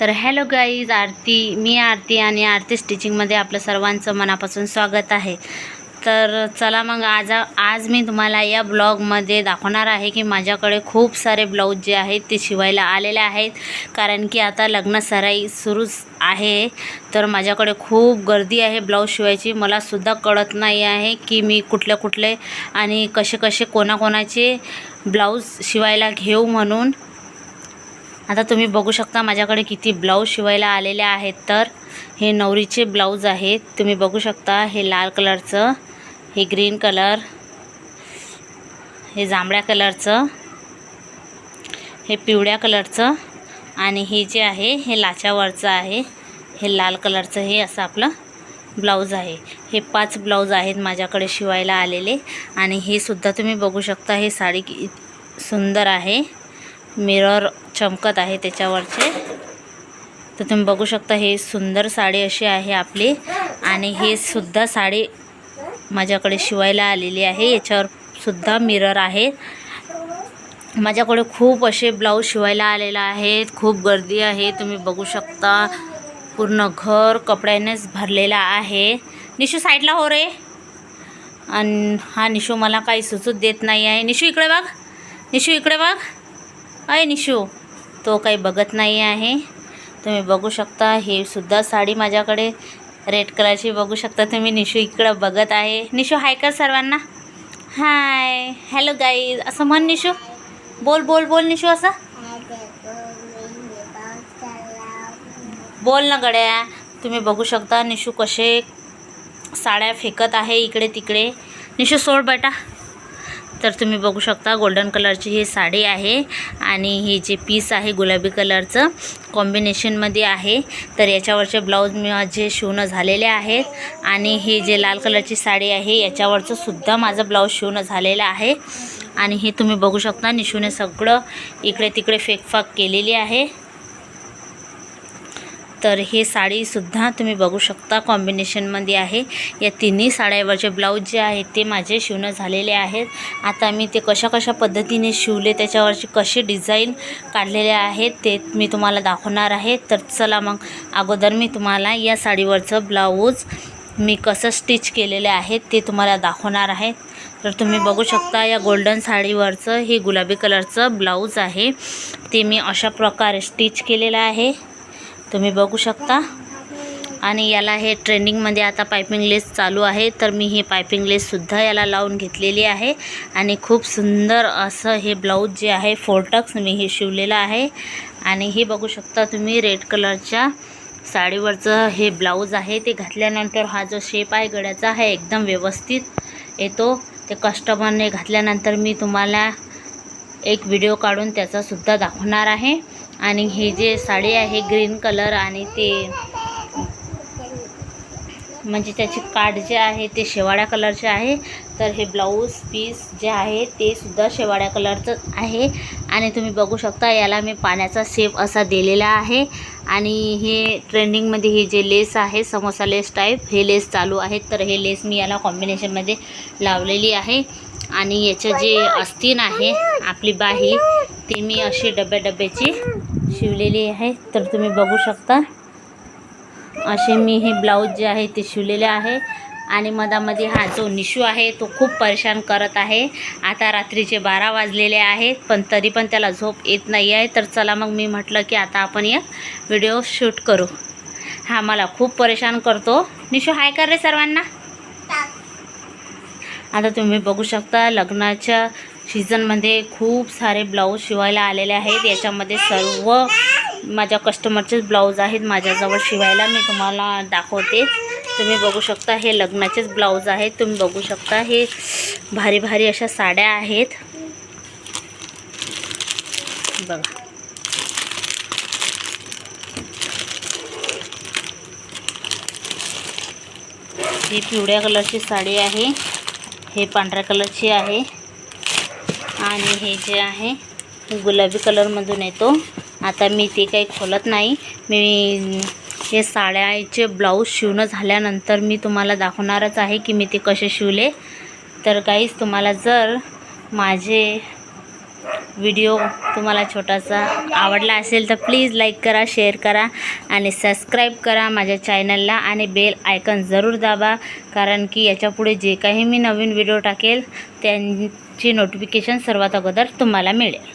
तर hello guys आरती मी आरती आणि आरती स्टिचिंगमध्ये आपलं सर्वांचं मनापासून स्वागत आहे. तर चला मग आज आज मी तुम्हाला या ब्लॉगमध्ये दाखवणार आहे की माझ्याकडे खूप सारे ब्लाऊज जे आहेत ते शिवायला आलेले आहेत. कारण की आता लग्न सराई सुरूच आहे. तर माझ्याकडे खूप गर्दी आहे ब्लाऊज शिवायची. मलासुद्धा कळत नाही आहे की मी कुठले कुठले आणि कसे कसे कोणाकोणाचे ब्लाऊज शिवायला घेऊ म्हणून. आता तुम्ही बघू शकता माझ्याकडे किती ब्लाऊज शिवायला आलेले आहेत. तर हे नवरीचे ब्लाऊज आहेत. तुम्ही बघू शकता हे लाल कलरचं हे ग्रीन कलर हे जांभळ्या कलरचं हे पिवळ्या कलरचं आणि हे जे आहे हे लाच्यावरचं आहे. हे लाल कलरचं हे असं आपलं ब्लाऊज आहे. हे पाच ब्लाऊज आहेत माझ्याकडे शिवायला आलेले आणि हे सुद्धा तुम्ही बघू शकता. हे साडी सुंदर आहे. मिरर चमकत आहे त्याच्यावरचे. तर तुम्ही बघू शकता हे सुंदर साडी अशी आहे आपली. आणि हे सुद्धा साडी माझ्याकडे शिवायला आलेली आहे. याच्यावर सुद्धा मिरर आहे. माझ्याकडे खूप असे ब्लाऊज शिवायला आलेले आहेत. खूप गर्दी आहे. तुम्ही बघू शकता पूर्ण घर कपड्यानेच भरलेला आहे. निशू साईडला हो रे. आणि हा निशू मला काही सुचूत देत नाही आहे निशू इकडे बघ. निशू इकडे बघ. आहे निशू. तो काही बघत नाही आहे. तुम्ही बघू शकता हे सुद्धा साडी माझ्याकडे रेड कलरची बघू शकता. तुम्ही निशू इकडं बघत आहे. निशू हाय कर सर्वांना. हाय हॅलो गाईज असं म्हण निशू. बोल बोल बोल निशू असं. बोल ना गड्या. तुम्ही बघू शकता निशू कसे साड्या फेकत आहे इकडे तिकडे. निशू सोड बेटा. तर तुम्ही बघू शकता गोल्डन कलरची ही साडी आहे आणि हे जे पीस आहे गुलाबी कलरचं कॉम्बिनेशनमध्ये आहे. तर याच्यावरचे ब्लाऊज माझे शिवणं झालेले आहेत आणि हे जे लाल कलरची साडी आहे याच्यावरचं सुद्धा माझं ब्लाऊज शिवणं झालेलं आहे. आणि हे तुम्ही बघू शकता निशूने सगळं इकडे तिकडे फेकफाक केलेली आहे. तर हे साडीसुद्धा तुम्ही बघू शकता. कॉम्बिनेशनमध्ये आहे. या तिन्ही साड्यावरचे ब्लाऊज जे आहेत ते माझे शिवणं झालेले आहेत. आता मी ते कशा कशा पद्धतीने शिवले त्याच्यावरचे कसे डिझाईन काढलेले आहेत ते मी तुम्हाला दाखवणार आहे. तर चला मग अगोदर मी तुम्हाला या साडीवरचं ब्लाऊज मी कसं स्टिच केलेले आहे ते तुम्हाला दाखवणार आहे. तर तुम्ही बघू शकता या गोल्डन साडीवरचं हे गुलाबी कलरचं ब्लाऊज आहे. ते मी अशा प्रकारे स्टिच केलेलं आहे. तुम्ही बघू शकता. आणि याला हे ट्रेंडिंगमध्ये आता पायपिंग लेस चालू आहे. तर मी हे पायपिंग लेससुद्धा याला लावून घेतलेली आहे. आणि खूप सुंदर असं हे ब्लाऊज जे आहे फोर्टक्स मी हे शिवलेलं आहे. आणि हे बघू शकता तुम्ही रेड कलरच्या साडीवरचं हे ब्लाऊज आहे. ते घातल्यानंतर हा जो शेप आहे गळ्याचा हा एकदम व्यवस्थित येतो. ते कस्टमरने घातल्यानंतर मी तुम्हाला एक व्हिडिओ काढून त्याचासुद्धा दाखवणार आहे. आणि हे जे साडी आहे ग्रीन कलर आणि ते म्हणजे त्याची काठ जे आहे ते शेवाळ्या कलरचे आहे. तर हे ब्लाऊज पीस जे आहे ते सुद्धा शेवाळ्या कलरचं आहे. आणि तुम्ही बघू शकता याला मी पाण्याचा शेप असा दिलेला आहे. आणि हे ट्रेंडिंगमध्ये हे जे लेस आहे समोसा लेस टाईप हे लेस चालू आहेत. तर हे लेस मी याला कॉम्बिनेशनमध्ये लावलेली आहे. आणि याचं जे अस्तीन आहे आपली बाही ती मी अशी डब्या डब्याची शिवलेली आहे तर तुम्ही बघू शकता. असे मी हे ब्लाऊज जे आहे ते शिवलेले आहे. आणि मधामध्ये हा जो निशू आहे तो खूप परेशान करत आहे. आता रात्रीचे बारा वाजलेले आहेत पण तरी पण त्याला झोप येत नाही आहे. तर चला मग मी म्हटलं की आता आपण एक व्हिडिओ शूट करू. हा मला खूप परेशान करतो. निशू हाय कर रे सर्वांना. आता तुम्ही बघू शकता लग्नाच्या सीझनमध्ये खूप सारे ब्लाऊज शिवायला आलेले आहेत. याच्यामध्ये सर्व माझ्या कस्टमरचेच ब्लाऊज आहेत. माझ्याजवळ शिवायला मी तुम्हाला दाखवते. तुम्ही बघू शकता हे लग्नाचेच ब्लाऊज आहेत. तुम्ही बघू शकता हे भारी भारी अशा साड्या आहेत. बघा. ही पिवळ्या कलरची साडी आहे. हे पांढऱ्या कलरची आहे. आणि हे जे आहे गुलाबी कलरमधून येतो. आता मी ते काही खोलत नाही. मी हे साड्याचे ब्लाऊज शिवणं झाल्यानंतर मी तुम्हाला दाखवणारच आहे की मी ते कसे शिवले. तर काहीच तुम्हाला जर माझे व्हिडिओ तुम्हाला छोटासा आवडला असेल तर प्लीज लाईक करा शेअर करा आणि सबस्क्राईब करा माझ्या चॅनलला आणि बेल आयकन जरूर दाबा कारण की याच्यापुढे जे काही मी नवीन व्हिडिओ टाकेल त्यांची नोटिफिकेशन सर्वात अगोदर तुम्हाला मिळेल.